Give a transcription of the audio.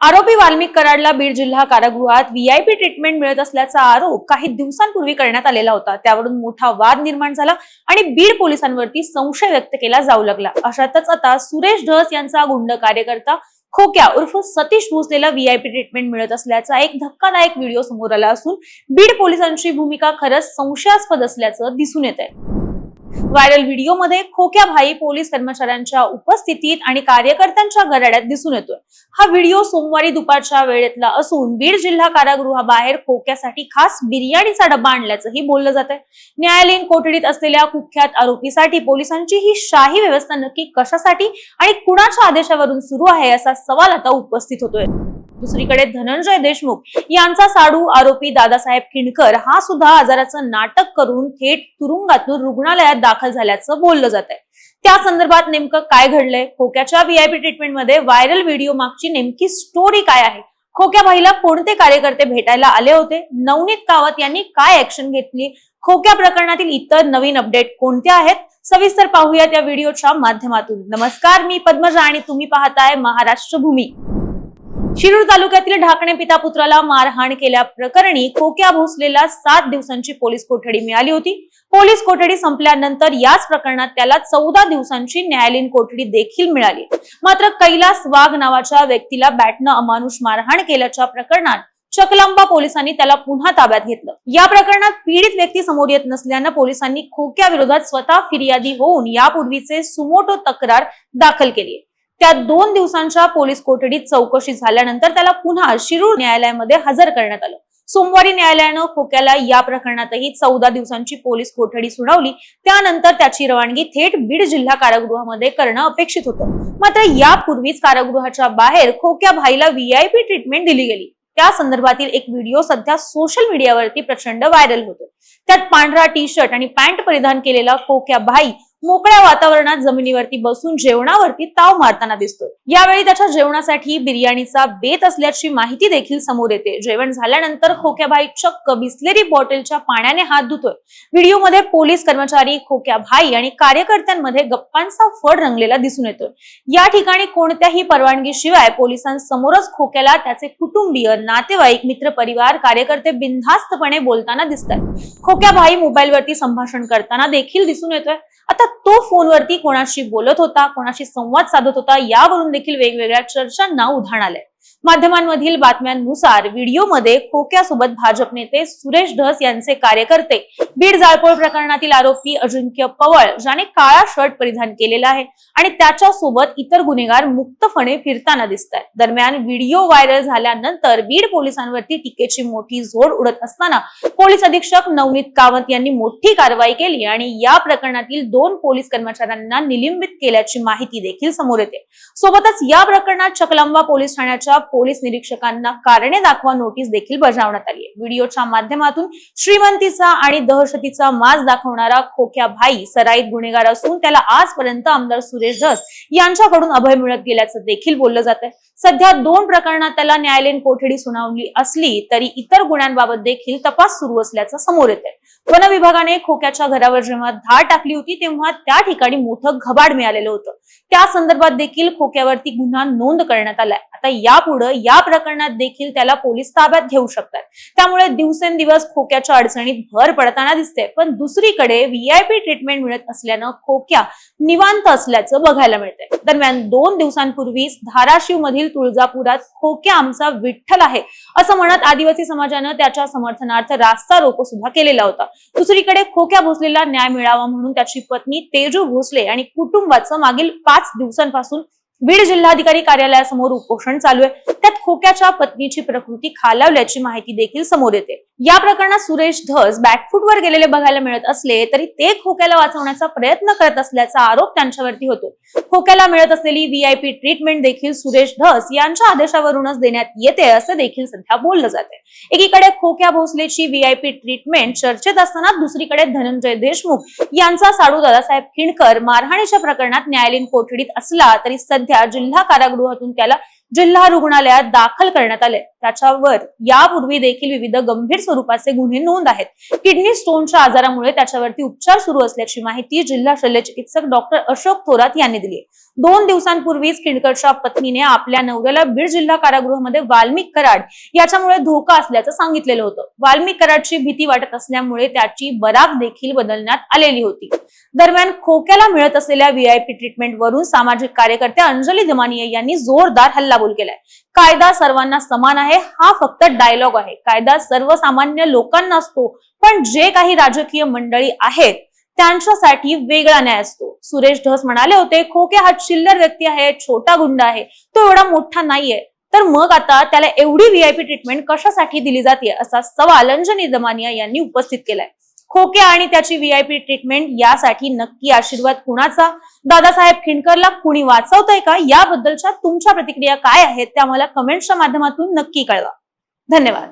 आरोपी वाल्मिक कराडला बीड जिल्हा कारागृहात व्हीआयपी ट्रीटमेंट मिळत असल्याचा आरोप काही दिवसांपूर्वी करण्यात आलेला होता. त्यावरून मोठा वाद निर्माण झाला आणि बीड पोलिसांवरती संशय व्यक्त केला जाऊ लागला. अशातच आता सुरेश ढस यांचा गुंड कार्यकर्ता खोक्या उर्फ सतीश भोसलेला व्हीआयपी ट्रीटमेंट मिळत असल्याचा एक धक्कादायक व्हिडिओ समोर आला असून बीड पोलिसांची भूमिका खरंच संशयास्पद असल्याचं दिसून येत आहे व्हायरल व्हिडिओमध्ये खोक्या भाई पोलीस कर्मचाऱ्यांच्या उपस्थितीत आणि कार्यकर्त्यांच्या गराड्यात दिसून येतोय. हा व्हिडिओ सोमवारी दुपारच्या वेळेतला असून बीड जिल्हा कारागृहाबाहेर खोक्यासाठी खास बिर्याणीचा डब्बा आणल्याचंही बोललं जात आहे न्यायालयीन कोठडीत असलेल्या कुख्यात आरोपीसाठी पोलिसांची ही शाही व्यवस्था नक्की कशासाठी आणि कुणाच्या आदेशावरून सुरू आहे असा सवाल आता उपस्थित होतोय. दुसरीकडे धनंजय देशमुख यांचा साडू आरोपी दादासाहेब किणकर हा सुद्धा आजाराचं नाटक करून थेट तुरुंगातून रुग्णालयात दाखल झाल्याचं बोललं जात आहे त्या संदर्भात नेमकं काय घडलंय? खोक्याच्या व्हीआयपी ट्रीटमेंटमध्ये व्हायरल व्हिडिओ मागची नेमकी स्टोरी काय आहे? खोक्या भाईला कोणते कार्यकर्ते भेटायला आले होते? नवनीत कावत यांनी काय ऍक्शन घेतली? खोक्या प्रकरणातील इतर नवीन अपडेट कोणत्या आहेत? सविस्तर पाहूया त्या व्हिडिओच्या माध्यमातून. नमस्कार मी पद्मजा आणि तुम्ही पाहताय महाराष्ट्र भूमी. शिरूर तालुक्यातील ढाकणे पिता पुत्राला मारहाण केल्या प्रकरणी खोक्या भोसलेला सात दिवसांची पोलीस कोठडी मिळाली होती. पोलीस कोठडी संपल्यानंतर याच प्रकरणात त्याला चौदा दिवसांची न्यायालयीन कोठडी देखील मिळाली. मात्र कैलास वाघ नावाच्या व्यक्तीला बॅटनं अमानुष मारहाण केल्याच्या प्रकरणात चकलांबा पोलिसांनी त्याला पुन्हा ताब्यात घेतलं. या प्रकरणात पीडित व्यक्ती समोर येत नसल्यानं पोलिसांनी खोक्या विरोधात स्वतः फिर्यादी होऊन यापूर्वीचे सुमोटो तक्रार दाखल केली त्या दोन दिवसांच्या पोलीस कोठडीत चौकशी झाल्यानंतर त्याला पुन्हा शिरूर न्यायालयामध्ये हजर करण्यात आलं. सोमवारी न्यायालयानं खोक्याला या प्रकरणातही चौदा दिवसांची पोलीस कोठडी सुनावली. त्यानंतर त्याची रवानगी थेट बीड जिल्हा कारागृहामध्ये करणं अपेक्षित होतं. मात्र यापूर्वीच कारागृहाच्या बाहेर खोक्या भाईला व्हीआयपी ट्रीटमेंट दिली गेली. त्या संदर्भातील एक व्हिडिओ सध्या सोशल मीडियावरती प्रचंड व्हायरल होतो त्यात पांढरा टी शर्ट आणि पॅन्ट परिधान केलेला खोक्या भाई मोकळ्या वातावरणात जमिनीवरती बसून जेवणावरती ताव मारताना दिसतोय. यावेळी त्याच्या जेवणासाठी बिर्याणीचा बेत असल्याची माहिती देखील समोर येते. जेवण झाल्यानंतर खोक्याभाई चक्क बिसलेरी बॉटलच्या पाण्याने हात धुतोय. व्हिडिओमध्ये पोलीस कर्मचारी खोक्याभाई आणि कार्यकर्त्यांमध्ये गप्पांचा फड रंगलेला दिसून येतोय. या ठिकाणी कोणत्याही परवानगीशिवाय पोलिसांसमोरच खोक्याला त्याचे कुटुंबीय नातेवाईक मित्र परिवार कार्यकर्ते बिनधास्तपणे बोलताना दिसतात खोक्याभाई मोबाईलवरती संभाषण करताना देखील दिसून येतोय. आता तो फोनवरती कोणाशी बोलत होता कोणाशी संवाद साधत होता यावरून देखील वेगवेगळ्या चर्चांना उधाण आलंय. माध्यमांमधील बातम्यांनुसार व्हिडिओमध्ये खोक्यासोबत भाजप नेते सुरेश धस यांचे कार्यकर्ते बीड जाळपोळ प्रकरणातील आरोपी अजिंक्य पवळ ज्याने काळा शर्ट परिधान केलेला आहे आणि त्याच्या सोबत इतर गुन्हेगार मुक्तपणे फिरताना दिसत आहेत दरम्यान व्हिडिओ व्हायरल झाल्यानंतर बीड पोलिसांवरती टीकेची मोठी झोड उडत असताना पोलीस अधीक्षक नवनीत कावत यांनी मोठी कारवाई केली आणि या प्रकरणातील दोन पोलीस कर्मचाऱ्यांना निलंबित केल्याची माहिती देखील समोर येते. सोबतच या प्रकरणात चकलंबा पोलीस ठाण्याच्या पोलीस निरीक्षकांना कारणे दाखवा नोटीस देखील बजावण्यात आली आहे. व्हिडिओच्या माध्यमातून श्रीमंतीचा आणि दहशतीचा माज दाखवणारा खोक्या भाई सराईत गुन्हेगार असून त्याला आजपर्यंत आमदार सुरेश धस यांच्याकडून अभय मिळत गेल्याचं देखील बोललं जात आहे. सध्या दोन प्रकरणात त्याला न्यायालयीन कोठडी सुनावली असली तरी इतर गुन्ह्यांबाबत देखील तपास सुरू असल्याचं समोर येते वन विभागाने खोक्याच्या घरावर जेव्हा धाड टाकली होती तेव्हा त्या ठिकाणी मोठं घबाड मिळालेलं होतं. त्या संदर्भात देखील खोक्यावरती गुन्हा नोंद करण्यात आलाय. आता यापुढे या प्रकरणात देखील त्याला पोलीस ताब्यात घेऊ शकतात. त्यामुळे दिवसेंदिवस खोक्याच्या अडचणीत भर पडताना दिसते. पण दुसरीकडे व्हीआयपी ट्रीटमेंट मिळत असल्यानं खोक्या निवांत असल्याचं बघायला मिळतंय. दरम्यान दोन दिवसांपूर्वीच धाराशिव मधील तुळजापुरात खोक्या आमचा विठ्ठल आहे असं म्हणत आदिवासी समाजानं त्याच्या समर्थनार्थ रास्ता रोको सुद्धा केलेला होता. दुसरीकडे खोक्या भोसलेला न्याय मिळावा म्हणून त्याची पत्नी तेजू भोसले आणि कुटुंबाचं मागील पाच दिवसांपासून बीड जिल्हाधिकारी कार्यालयासमोर उपोषण चालू आहे. त्यात खोक्याच्या पत्नीची प्रकृती खालावल्याची माहिती देखील समोर येते. या प्रकरणात सुरेश धस बॅकफूटवर गेलेले बघायला मिळत असले तरी ते खोक्याला वाचवण्याचा प्रयत्न करत असल्याचा आरोप त्यांच्यावरती होतो. खोक्याला मिळत असलेली व्हीआयपी ट्रीटमेंट देखील सुरेश धस यांच्या आदेशावरूनच देण्यात येते असं देखील सध्या बोललं जाते एकीकडे खोक्या भोसलेची व्हीआयपी ट्रीटमेंट चर्चेत असताना दुसरीकडे धनंजय देशमुख यांचा साडू दादासाहेब खिणकर मारहाणीच्या प्रकरणात न्यायालयीन कोठडीत असला तरी सध्या त्या जिल्हा कारागृहातून त्याला जिल्हा रुग्णालयात दाखल करण्यात आले त्याच्यावर यापूर्वी देखील विविध गंभीर स्वरूपाचे गुन्हे नोंद आहेत. किडनी स्टोनच्या आजारामुळे त्याच्यावरती उपचार सुरू असल्याची माहिती जिल्हा शल्य चिकित्सक डॉक्टर अशोक थोरात यांनी दिली दोन दिवसांपूर्वीच किणकरच्या पत्नीने आपल्या नवऱ्याला बीड जिल्हा कारागृहामध्ये वाल्मिक कराड याच्यामुळे धोका असल्याचं सांगितलेलं होतं. वाल्मिक कराडची भीती वाटत असल्यामुळे त्याची बराक देखील बदलण्यात आलेली होती. दरम्यान खोक्याला मिळत असलेल्या व्हीआयपी ट्रीटमेंट वरून सामाजिक कार्यकर्त्या अंजली दमानिया यांनी जोरदार हल्ला हल्लाबोल केलाय. कायदा सर्वांना समान आहे हा फक्त डायलॉग आहे. कायदा सर्वसामान्य लोकांना असतो पण जे काही राजकीय मंडळी आहेत त्यांच्यासाठी वेगळा न्याय असतो. सुरेश धस म्हणाले होते खोके हा चिल्लर व्यक्ती आहे छोटा गुंड आहे तो एवढा मोठा नाहीये. तर मग आता त्याला एवढी व्हीआयपी ट्रीटमेंट कशासाठी दिली जाते असा सवाल अंजनी दमानिया यांनी उपस्थित केलाय. खोके आणि त्याची व्हीआयपी ट्रीटमेंट यासाठी नक्की आशीर्वाद कुणाचा? दादासाहेब खिंडकरला कुणी वाचवतंय का? याबद्दलच्या तुमच्या प्रतिक्रिया काय आहेत? त्या मला कमेंटच्या माध्यमातून नक्की कळवा. धन्यवाद.